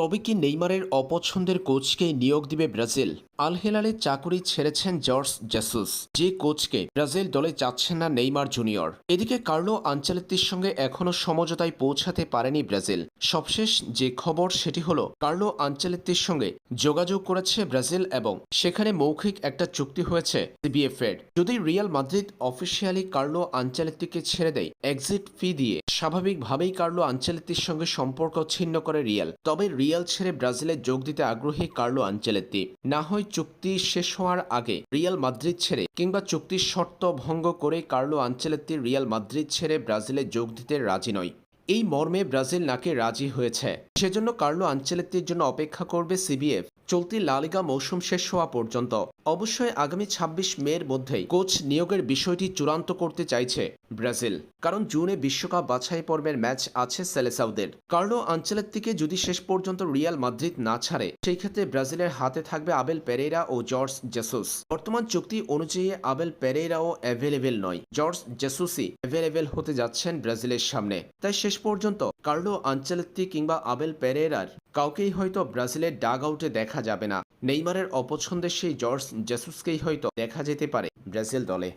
তবে কি নেইমারের অপছন্দের কোচকে নিয়োগ দিবে ব্রাজিল? আল হেলালের চাকুরি ছেড়েছেন জর্জ জেসুস। যে কোচকে ব্রাজিল দলে যাচ্ছেন না নেইমার জুনিয়র। এদিকে কার্লো আঞ্চলিকটির সঙ্গে এখনও সমঝোতায় পৌঁছাতে পারেনি ব্রাজিল। সবশেষ যে খবর সেটি হলো, কার্লো আঞ্চলিকটির সঙ্গে যোগাযোগ করেছে ব্রাজিল এবং সেখানে মৌখিক একটা চুক্তি হয়েছে সিবিএফ এর যদি রিয়াল মাদ্রিদ অফিসিয়ালি কার্লো আঞ্চলিকটিকে ছেড়ে দেয়, এক্সিট ফি দিয়ে স্বাভাবিকভাবেই কার্লো আঞ্চলিকটির সঙ্গে সম্পর্ক ছিন্ন করে রিয়াল। তবে রিয়াল ছেড়ে ব্রাজিলে যোগ দিতে আগ্রহী কার্লো আঞ্চেলেত্তি না হয় চুক্তি শেষ হওয়ার আগে রিয়াল মাদ্রিদ ছেড়ে কিংবা চুক্তির শর্ত ভঙ্গ করে কার্লো আঞ্চেলেত্তি রিয়াল মাদ্রিদ ছেড়ে ব্রাজিলে যোগ দিতে রাজি নয়। এই মর্মে ব্রাজিল নাকি রাজি হয়েছে। সেজন্য কার্লো আঞ্চেলেত্তির জন্য অপেক্ষা করবে সিবিএফ। চলতি লালিগা মৌসুম শেষ হওয়া পর্যন্ত অবশ্যই আগামী ২৬ মের মধ্যেই কোচ নিয়োগের বিষয়টি চূড়ান্ত করতে চাইছে ব্রাজিল। কারণ জুনে বিশ্বকাপ বাছাই পর্বের ম্যাচ আছে সেলেসাউদের। কার্লো আঞ্চেলেত্তিকে যদি শেষ পর্যন্ত রিয়াল মাদ্রিদ না ছাড়ে, সেই ক্ষেত্রে ব্রাজিলের হাতে থাকবে আবেল পেরেরা ও জর্জ জেসুস। বর্তমান চুক্তি অনুযায়ী আবেল পেরেরাও অ্যাভেলেবেল নয়। জর্জ জেসুসই অ্যাভেলেবেল হতে যাচ্ছেন ব্রাজিলের সামনে। তাই শেষ পর্যন্ত কার্লো আঞ্চলত্তি কিংবা আবেল পেরেরার কাউকেই হয়তো ব্রাজিলের ডাগ আউটে দেখা যাবে না। নেইমারের অপছন্দের সেই জর্জ জেসুসকেই হয়তো দেখা যেতে পারে ব্রাজিল দলে।